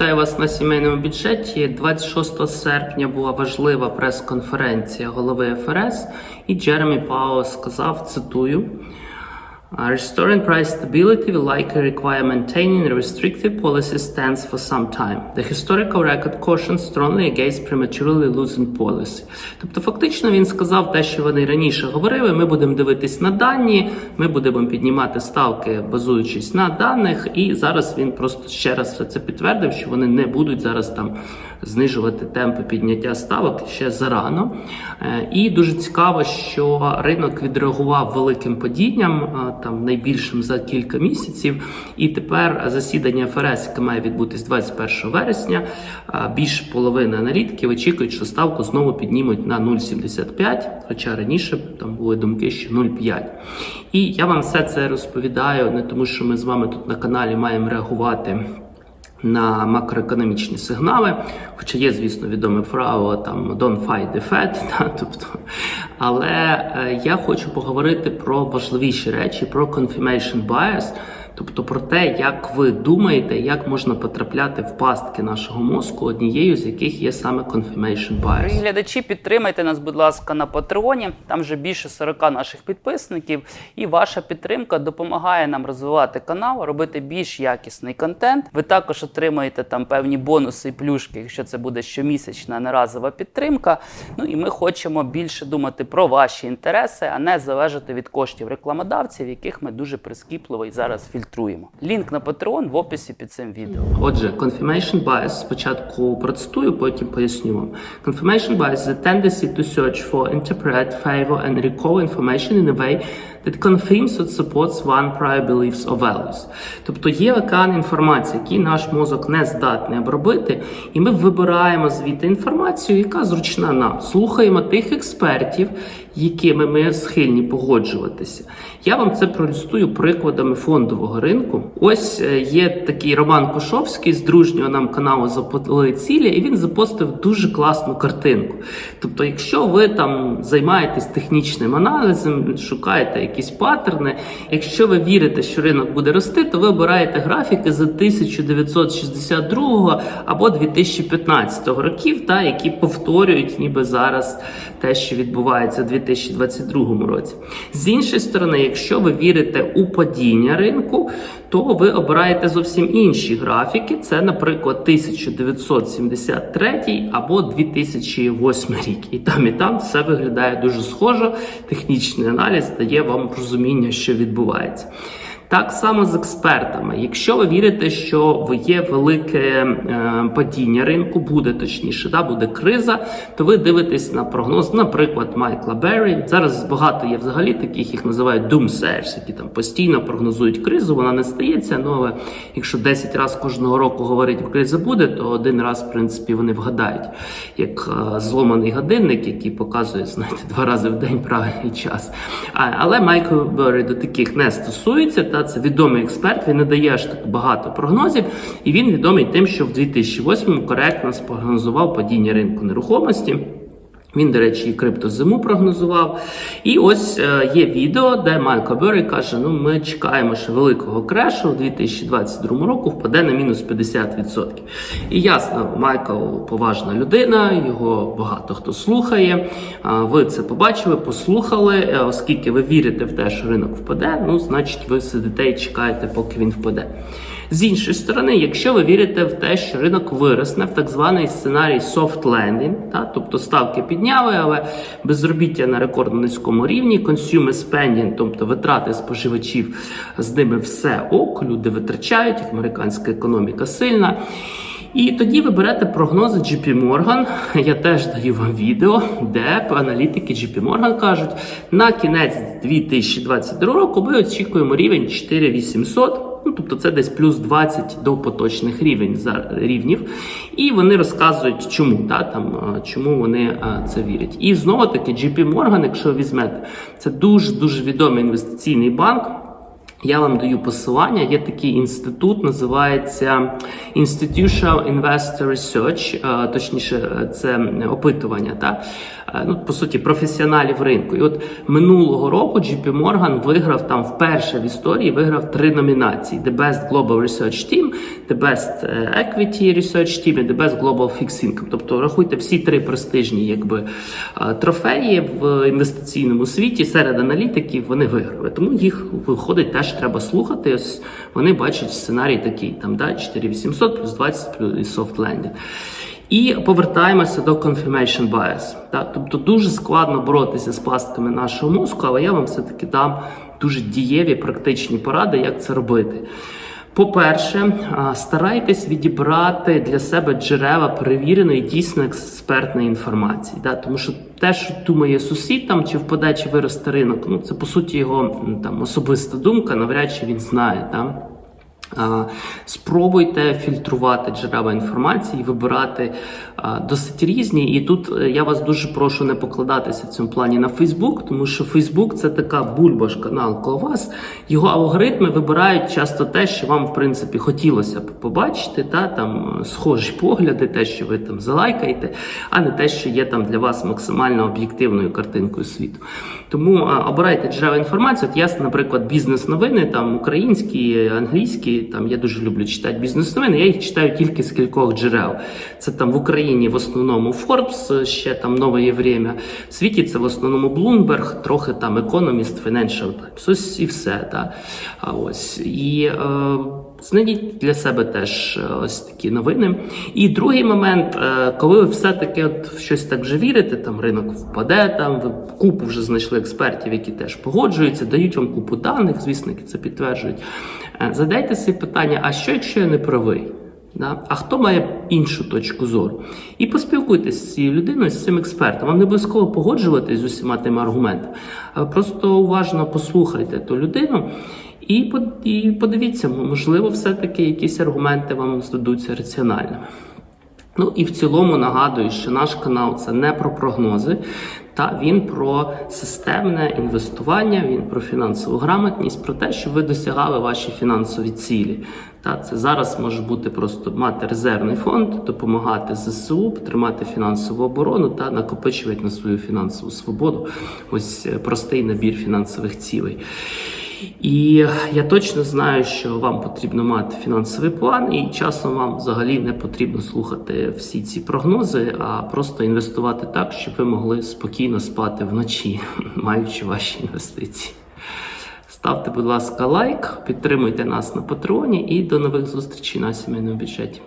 Вітаю вас на сімейному бюджеті. 26 серпня була важлива прес-конференція голови ФРС, і Джеремі Пао сказав, цитую. Restoring price stability will likely require maintaining a restrictive policy stance for some time. The historical record cautions strongly against prematurely losing policy. Тобто, фактично, він сказав те, що вони раніше говорили. Ми будемо дивитись на дані, ми будемо піднімати ставки, базуючись на даних. І зараз він просто ще раз все це підтвердив, що вони не будуть зараз там знижувати темпи підняття ставок ще зарано. Е, І дуже цікаво, що ринок відреагував великим падінням, е, там найбільшим за кілька місяців. І тепер засідання ФРС, яке має відбутись 21 вересня, е, більше половини аналітиків очікують, що ставку знову піднімуть на 0,75, хоча раніше там були думки, що 0,5. І я вам все це розповідаю не тому, що ми з вами тут на каналі маємо реагувати на макроекономічні сигнали, хоча є, звісно, відоме правило там don't fight the Fed, та, тобто, але е, я хочу поговорити про важливіші речі, про confirmation bias, тобто про те, як ви думаєте, як можна потрапляти в пастки нашого мозку, однією з яких є саме confirmation bias. Дорогі глядачі, підтримайте нас, будь ласка, на Патреоні. Там вже більше 40 наших підписників. І ваша підтримка допомагає нам розвивати канал, робити більш якісний контент. Ви також отримаєте там певні бонуси і плюшки, якщо це буде щомісячна неразова підтримка. Ну і ми хочемо більше думати про ваші інтереси, а не залежати від коштів рекламодавців, яких ми дуже прискіпливо і зараз фільтруємо. Лінк на Patreon в описі під цим відео. Отже, confirmation bias спочатку процитую, потім поясню вам. Confirmation bias is a tendency to search for, interpret, favor and recall information in a way that confirms or supports one prior beliefs or values. Тобто є океан інформації, який наш мозок не здатний обробити, і ми вибираємо звідти інформацію, яка зручна нам. Слухаємо тих експертів, якими ми схильні погоджуватися. Я вам це проілюструю прикладами фондового ринку. Ось е, є такий Роман Кошовський з дружнього нам каналу Запотли цілі, і він запостив дуже класну картинку. Тобто, якщо ви там займаєтесь технічним аналізом, шукаєте якісь паттерни, якщо ви вірите, що ринок буде рости, то ви обираєте графіки за 1962 або 2015 років, та які повторюють ніби зараз те, що відбувається 2022 році. З іншої сторони, якщо ви вірите у падіння ринку, то ви обираєте зовсім інші графіки. Це, наприклад, 1973 або 2008 рік. І там, і там все виглядає дуже схоже. Технічний аналіз дає вам розуміння, що відбувається. Так само з експертами. Якщо ви вірите, що є велике е, падіння ринку, буде точніше, да, буде криза, то ви дивитесь на прогноз, наприклад, Майкла Беррі. Зараз багато є взагалі таких, їх називають doomsayers, які там постійно прогнозують кризу. Вона не стається. Ну але якщо 10 разів кожного року говорить, криза буде, то один раз, в принципі, вони вгадають, як е, зломаний годинник, який показує, знаєте, два рази в день правильний час. Але Майкл Беррі до таких не стосується. Та це відомий експерт. Він не дає аж так багато прогнозів, і він відомий тим, що в 2008 коректно спрогнозував падіння ринку нерухомості. Він, до речі, і криптозиму прогнозував. І ось е, є відео, де Майкл Беррі каже: ну ми чекаємо ще великого крешу в 2022 року, впаде на мінус 50%. І ясно, Майкл поважна людина, його багато хто слухає. Ви це побачили, послухали. Е, Оскільки ви вірите в те, що ринок впаде, ну значить ви сидите і чекаєте, поки він впаде. З іншої сторони, якщо ви вірите в те, що ринок виросне в так званий сценарій soft landing, та, тобто ставки підняли, але безробіття на рекордно низькому рівні, consumer spending, тобто витрати споживачів, з ними все ок, люди витрачають, американська економіка сильна. І тоді ви берете прогнози JP Morgan. Я теж даю вам відео, де аналітики JP Morgan кажуть, на кінець 2022 року ми очікуємо рівень 4800. Ну, тобто це десь плюс 20 до поточних рівень за рівнів, і вони розказують, чому та там чому вони це вірять. І знову таки, JP Morgan, якщо візьмете, це дуже дуже відомий інвестиційний банк. Я вам даю посилання. Є такий інститут, називається Institutional Investor Research, точніше, це опитування. Та? Е, ну, по суті, професіоналів ринку. І от минулого року JP Morgan виграв там вперше в історії виграв три номінації: The Best Global Research Team, The Best е, Equity Research Team і The Best Global Fixed Income. Тобто рахуйте всі три престижні якби, е, трофеї в інвестиційному світі серед аналітиків вони виграли. Тому їх виходить теж треба слухати. Ось вони бачать сценарій такий: там да, 4800 плюс 20 плюс soft landing. І повертаємося до confirmation bias. Так? Тобто дуже складно боротися з пастками нашого мозку, але я вам все-таки дам дуже дієві практичні поради, як це робити. По-перше, старайтесь відібрати для себе джерела перевіреної дійсно експертної інформації. Да? Тому що те, що думає сусід там, чи впаде, чи виросте ринок, ну це по суті його там особиста думка, навряд чи він знає. Да? Спробуйте фільтрувати джерела інформації, вибирати досить різні. І тут е, я вас дуже прошу не покладатися в цьому плані на Фейсбук, тому що Фейсбук це така бульбашка навколо вас. Його алгоритми вибирають часто те, що вам в принципі хотілося б побачити, та там е, схожі погляди, те, що ви там залайкаєте, а не те, що є там для вас максимально об'єктивною картинкою світу. Тому обирайте джерела інформації. От я, наприклад, бізнес-новини, там українські, англійські. Там я дуже люблю читати бізнес-новини. Я їх читаю тільки з кількох джерел. Це там в Україні в основному Forbes, ще там нове время. В світі це в основному Bloomberg, трохи там Economist, Financial Times. Ось і все. Да. А ось і. Е, Знайдіть для себе теж е, ось такі новини. І другий момент, е, коли ви все-таки от в щось так вже вірите, там ринок впаде, там ви купу вже знайшли експертів, які теж погоджуються, дають вам купу даних, звісно, які це підтверджують. Е, Задайте собі питання: а що, якщо я не правий? Да? А хто має іншу точку зору? І поспілкуйтесь з цією людиною, з цим експертом. Вам не обов'язково погоджуватись з усіма тими аргументами, просто уважно послухайте ту людину. І подивіться, можливо, все-таки якісь аргументи вам здадуться раціональними. Ну і в цілому нагадую, що наш канал це не про прогнози, та він про системне інвестування, він про фінансову грамотність, про те, щоб ви досягали ваші фінансові цілі. Та це зараз може бути просто мати резервний фонд, допомагати ЗСУ, тримати фінансову оборону та накопичувати на свою фінансову свободу. Ось е, простий набір фінансових цілей. І я точно знаю, що вам потрібно мати фінансовий план, і часом вам взагалі не потрібно слухати всі ці прогнози, а просто інвестувати так, щоб ви могли спокійно спати вночі, маючи ваші інвестиції. Ставте, будь ласка, лайк, підтримуйте нас на патреоні і до нових зустрічей на сімейному бюджеті.